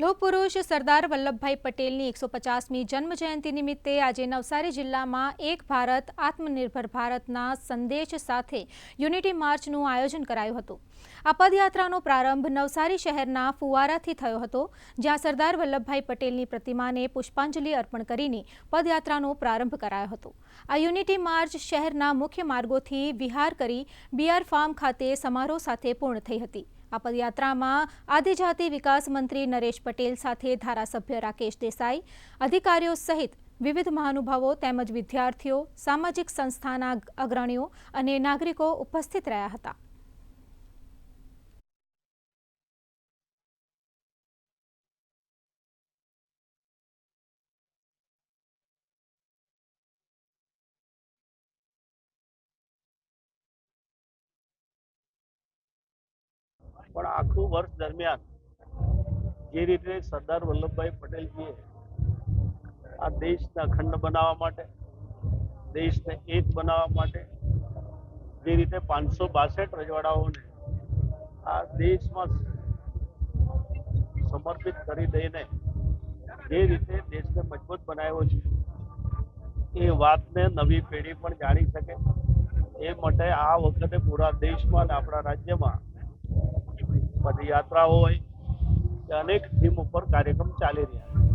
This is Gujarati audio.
લોહ પુરુષ સરદાર વલ્લભભાઈ પટેલની એકસો પચાસમી જન્મજયંતિ નિમિત્તે આજે નવસારી જિલ્લામાં એક ભારત, આત્મનિર્ભર ભારતના સંદેશ સાથે યુનિટી માર્ચનું આયોજન કરાયું હતું. આ પદયાત્રાનો પ્રારંભ નવસારી શહેરના ફુવારાથી થયો હતો, જ્યાં સરદાર વલ્લભભાઈ પટેલની પ્રતિમાને પુષ્પાંજલિ અર્પણ કરીને પદયાત્રાનો પ્રારંભ કરાયો હતો. આ યુનિટી માર્ચ શહેરના મુખ્ય માર્ગોથી વિહાર કરી બીઆર ફાર્મ ખાતે સમારોહ સાથે પૂર્ણ થઈ હતી. આ પદયાત્રામાં આદિજાતિ વિકાસ મંત્રી નરેશ પટેલ સાથે ધારાસભ્ય રાકેશ દેસાઈ, અધિકારીઓ સહિત વિવિધ મહાનુભાવો તેમજ વિદ્યાર્થીઓ, સામાજિક સંસ્થાના અગ્રણીઓ અને નાગરિકો ઉપસ્થિત રહ્યા હતા. પણ આખું વર્ષ દરમિયાન જે રીતે સરદાર વલ્લભભાઈ પટેલજીએ આ દેશને અખંડ બનાવવા માટે, દેશને એક બનાવવા માટે જે રીતે પાંચસો બાસઠ રજવાડાઓને આ દેશમાં સમર્પિત કરી દઈને જે રીતે દેશને મજબૂત બનાવ્યો છે, એ વાતને નવી પેઢી પણ જાણી શકે. એ માટે આ વખતે પૂરા દેશમાં અને આપણા રાજ્યમાં પદયાત્રાઓ હોય અનેક થીમ ઉપર કાર્યક્રમ ચાલી રહ્યા છે.